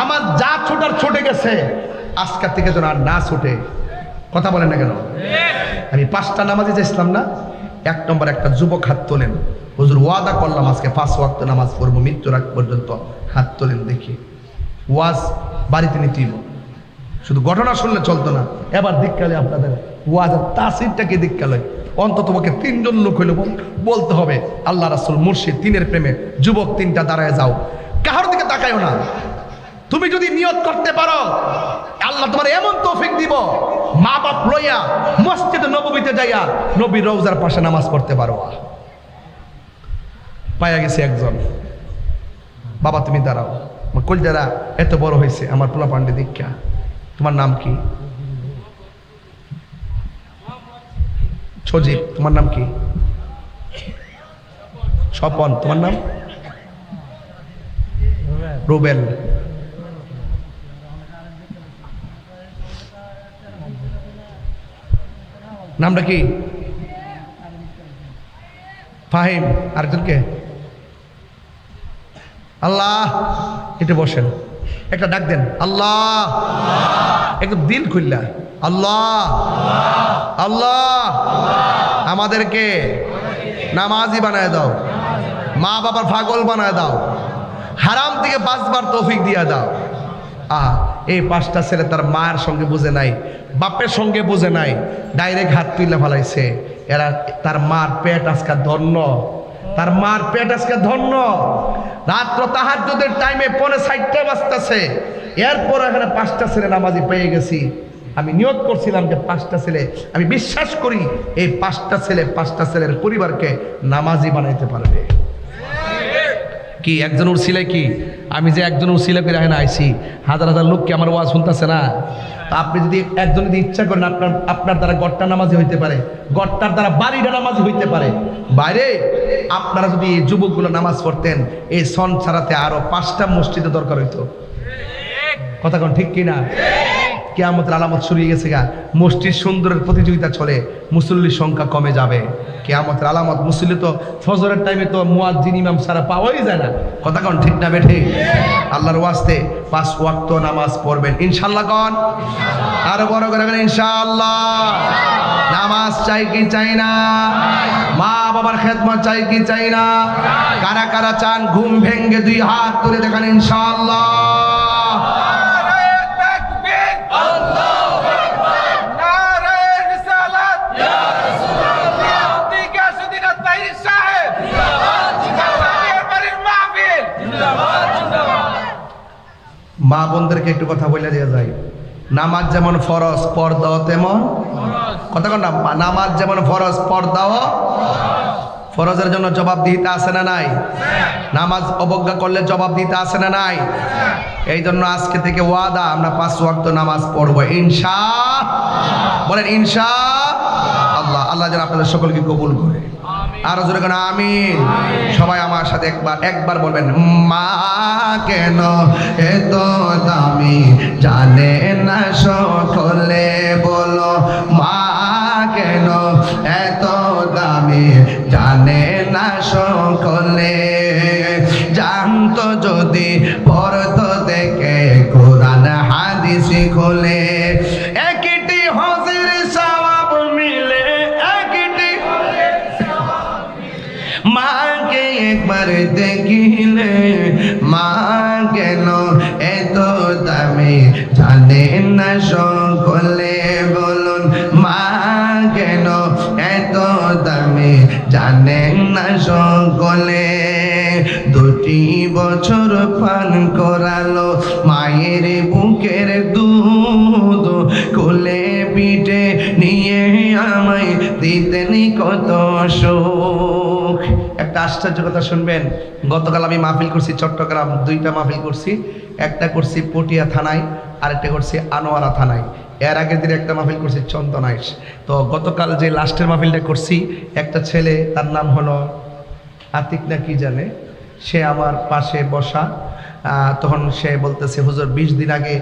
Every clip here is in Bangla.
নামাজ যা ছোটার ছুটে গেছে আজকের থেকে যেন আর না ছুটে। কথা বলেন না কেন? আমি পাঁচটা নামাজে চাইছিলাম না, এক নম্বর একটা যুবক হাত তোলেন। হুজুর, ওয়াদা করলাম আজকে পাঁচ ওয়াক্ত নামাজ পড়ব, মৃত্যুর আগ পর্যন্ত হাত তোলেন দেখি। ওয়াজ বাড়িতে নিতেই হবে। শুধু ঘটনা শুনলে চলতো না। এবার দিককালে আপনাদের। ওয়াজ তাসিরটাকে দিককালে অন্তত তোমাকে তিনজন লোক হইলে বল- বলতে হবে, আল্লাহ রাসুল মুর্শিদ, তিনের প্রেমে যুবক তিনটা দাঁড়ায় যাও। কাহার দিকে তাকায়ও না। তুমি যদি নিয়ত করতে পারো, আল্লাহ তোমার এমন তৌফিক দিব মা বাপ লইয়া মসজিদে নবমীতে যাইয়া নবীর রওজার পাশে নামাজ পড়তে পারো। পাইয়া গেছে একজন। বাবা, তুমি দাঁড়াও। আমার কলজারা এত বড় হয়েছে, আমার পোলা পান্ডে দীক্ষা। তোমার নাম কি? সজীব, তোমার নাম কি? স্বপন, তোমার নাম? রুবেল। নামটা কি? ফাহিম, আরেকজনকে? আল্লাহ এটা বসেন। একটা ডাক দেন, আল্লাহ। একটু দিল খুললা। আল্লাহ আল্লাহ। আমাদেরকে নামাজি বানায় দাও। মা বাবার পাগল বানায় দাও। হারাম থেকে পাঁচবার তৌফিক দিয়ে দাও। আহ, এই পাঁচটা ছেলে তার মায়ের সঙ্গে বুঝে নাই, বাপের সঙ্গে বুঝে নাই, ডাইরেক্ট হাত তুলে ফেলাইছে। এরা তার মার পেট আজকে ধন্য, তার মার পেট আজকে ধন্য। রাত্র তাহাজ্জুদের টাইমে পনে ষাটটা বাজতেছে। এরপর এখানে পাঁচটা ছেলে নামাজি পেয়ে গেছি। আমি নিয়োগ করছিলাম যে পাঁচটা ছেলে, আমি বিশ্বাস করি এই পাঁচটা ছেলে, পাঁচটা ছেলের পরিবারকে নামাজি বানাইতে পারবে। কি একজন উড়ছিলে কি? আমি যে একজন উড়ছিলে করে এখানে আইছি, হাজার হাজার লোক কি আমার ওয়াজ শুনতেছে না? আপনি যদি একজন যদি ইচ্ছা করেন, আপনার আপনার দ্বারা গড়টা নামাজি হইতে পারে গড়টার দ্বারা বাড়িটা নামাজি হইতে পারে। বাইরে, আপনারা যদি এই যুবকগুলো নামাজ পড়তেন, এই সন ছাড়াতে আরও পাঁচটা মসজিদে দরকার হইতো। কথা কোন, ঠিক কিনা? কেয়ামতের আলামত শুরু হয়ে গেছে গা। মসজিদ সুন্দরের প্রতিযোগিতা চলে, মুসল্লির সংখ্যা কমে যাবে। কেয়ামতের আলামত মুসল্লি তো ফজরের টাইমে তো মুয়াজ্জিন ইমাম সারা পাওয়াই যায় না। কথা কোন ঠিক না বেঠে? আল্লাহর ওয়াস্তে পাঁচ ওয়াক্ত নামাজ পড়বেন। ইনশাল্লাহ কন? আরও বড় করে ইনশাআল্লাহ। নামাজ চাই কি চাই না? মা বাবার খেদমত চাই কি চাই না? কারা কারা চান, ঘুম ভেঙ্গে দুই হাত তুলে দেখান, ইনশাআল্লাহ। মা বোনদেরকে একটু কথা বলে দেওয়া যায় নামাজ যেমন ফরজ, পর্দাও তেমন কথা না নামাজ যেমন ফরজ, পর্দাও ফরজের জন্য জবাব দিতে আসে না নাই? নামাজ অবজ্ঞা করলে জবাব দিতে আসে না নাই? এই জন্য আজকে থেকে ওয়াদা, আমরা পাঁচ ওয়াক্ত নামাজ পড়ব। ইনশা বলেন, ইনশা আল্লাহ। আল্লাহ যেন আপনাদের সকলকে কবুল করে। আরও জোরে কেন, আমিন। সবাই আমার সাথে একবার একবার বলবেন, মা কেন এত দামি? জানে না সকলে বলো, মা কেন এত দামি? জানে না সকলে। জানতো যদি পড়তো দেখে, কোরআন হাদিস খোলে। মাকে একবার দেখিলে, মা কেন এত দামি? জানে না সকলে, বলুন, মা কেন এত দামি? জানে না সকলে। দুটি বছর পান করালো মায়ের বুকের দুধ, কোলে পিঠে নিয়ে আমায় দিতেন কত সুখ একটা আশ্চর্য কথা শুনবেন। গতকাল আমি মাহফিল করছি চট্টগ্রাম, দুইটা মাহফিল করছি। একটা করছি পটিয়া থানায়, আরেকটা করছি আনোয়ারা থানায়। এর আগের দিন একটা মাহফিল করছি চন্দনাইশ। তো গতকাল যে লাস্টের মাহফিলটা করছি, একটা ছেলে, তার নাম হলো আতিক না কি জানে? সে আমার পাশে বসা। তখন সে বলতেছে, হুজুর, বিশ দিন আগে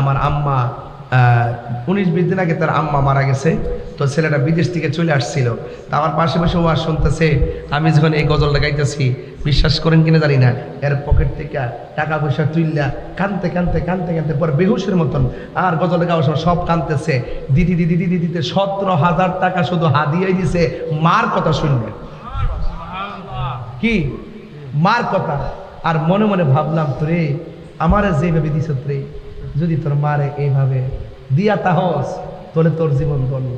আমার আম্মা উনিশ, বিশ দিন আগে তার আম্মা মারা গেছে, তো ছেলেটা বিদেশ থেকে চলে আসছিল। তা আমার পাশে পাশে ও আর শুনতেছে, আমি যখন এই গজলটা গাইতেছি, বিশ্বাস করেন কিনা জানি না, এর পকেট থেকে টাকা পয়সা তুললা কানতে কানতে কানতে কানতে, পরে বেহুশের মতন আর গজলটা গাওয়ার সময় সব কানতেছে। দিদি দিদি দিদি দিতে সতেরো হাজার টাকা শুধু হাদিয়ে দিছে, মার কথা শুনবে। কি? মার কথা? আর মনে মনে ভাবলাম, তোরে, আমারে যেভাবে দিছ রে যদি তোর মারে এইভাবে দিয়া তাহস তাহলে তোর জীবন ধন্য